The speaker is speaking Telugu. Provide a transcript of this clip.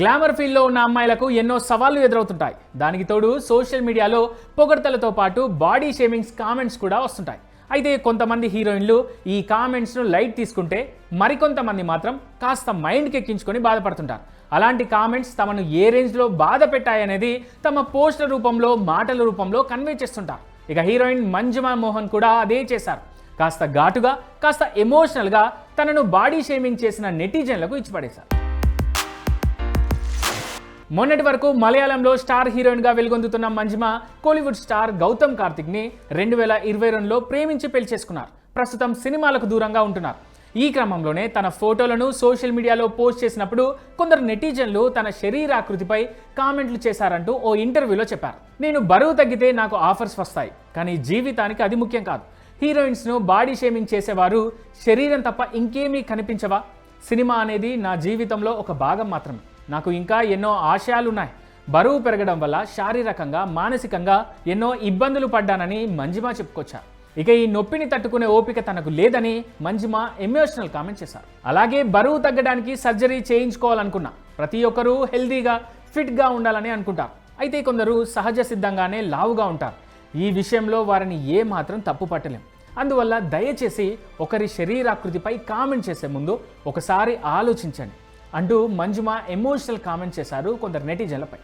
గ్లామర్ ఫీల్డ్లో ఉన్న అమ్మాయిలకు ఎన్నో సవాళ్ళు ఎదురవుతుంటాయి. దానికి తోడు సోషల్ మీడియాలో పొగడ్తలతో పాటు బాడీ షేమింగ్స్ కామెంట్స్ కూడా వస్తుంటాయి. అయితే కొంతమంది హీరోయిన్లు ఈ కామెంట్స్ను లైట్ తీసుకుంటే మరికొంతమంది మాత్రం కాస్త మైండ్కి ఎక్కించుకొని బాధపడుతుంటారు. అలాంటి కామెంట్స్ తమను ఏ రేంజ్లో బాధ పెట్టాయనేది తమ పోస్టర్ రూపంలో మాటల రూపంలో కన్వే చేస్తుంటారు. ఇక హీరోయిన్ మంజుమా మోహన్ కూడా అదే చేశారు. కాస్త ఘాటుగా కాస్త ఎమోషనల్గా తనను బాడీ షేమింగ్ చేసిన నెటిజన్లకు ఇచ్చిపడేశారు. మొన్నటి వరకు మలయాళంలో స్టార్ హీరోయిన్గా వెలుగొందుతున్న మంజిమ కోలీవుడ్ స్టార్ గౌతమ్ కార్తిక్ని రెండు వేల ఇరవై రెండులో ప్రేమించి పెళ్ళి చేసుకున్నారు. ప్రస్తుతం సినిమాలకు దూరంగా ఉంటున్నారు. ఈ క్రమంలోనే తన ఫోటోలను సోషల్ మీడియాలో పోస్ట్ చేసినప్పుడు కొందరు నెటిజన్లు తన శరీరాకృతిపై కామెంట్లు చేశారంటూ ఓ ఇంటర్వ్యూలో చెప్పారు. నేను బరువు తగ్గితే నాకు ఆఫర్స్ వస్తాయి కానీ జీవితానికి అది ముఖ్యం కాదు. హీరోయిన్స్ను బాడీ షేమింగ్ చేసేవారు శరీరం తప్ప ఇంకేమీ కనిపించవా? సినిమా అనేది నా జీవితంలో ఒక భాగం మాత్రమే. నాకు ఇంకా ఎన్నో ఆశయాలు ఉన్నాయి బరువు పెరగడం వల్ల శారీరకంగా మానసికంగా ఎన్నో ఇబ్బందులు పడ్డానని మంజిమా చెప్పుకొచ్చారు. ఇక ఈ నొప్పిని తట్టుకునే ఓపిక తనకు లేదని మంజిమా ఎమోషనల్ కామెంట్ చేశారు. అలాగే బరువు తగ్గడానికి సర్జరీ చేయించుకోవాలనుకున్నా. ప్రతి ఒక్కరూ హెల్దీగా ఫిట్గా ఉండాలని అనుకుంటారు. అయితే కొందరు సహజ సిద్ధంగానే లావుగా ఉంటారు. ఈ విషయంలో వారిని ఏ మాత్రం తప్పు పట్టలేం. అందువల్ల దయచేసి ఒకరి శరీరాకృతిపై కామెంట్ చేసే ముందు ఒకసారి ఆలోచించండి. అంటూ మంజుమ ఎమోషనల్ కామెంట్ చేశారు కొందరు నెటిజన్లపై.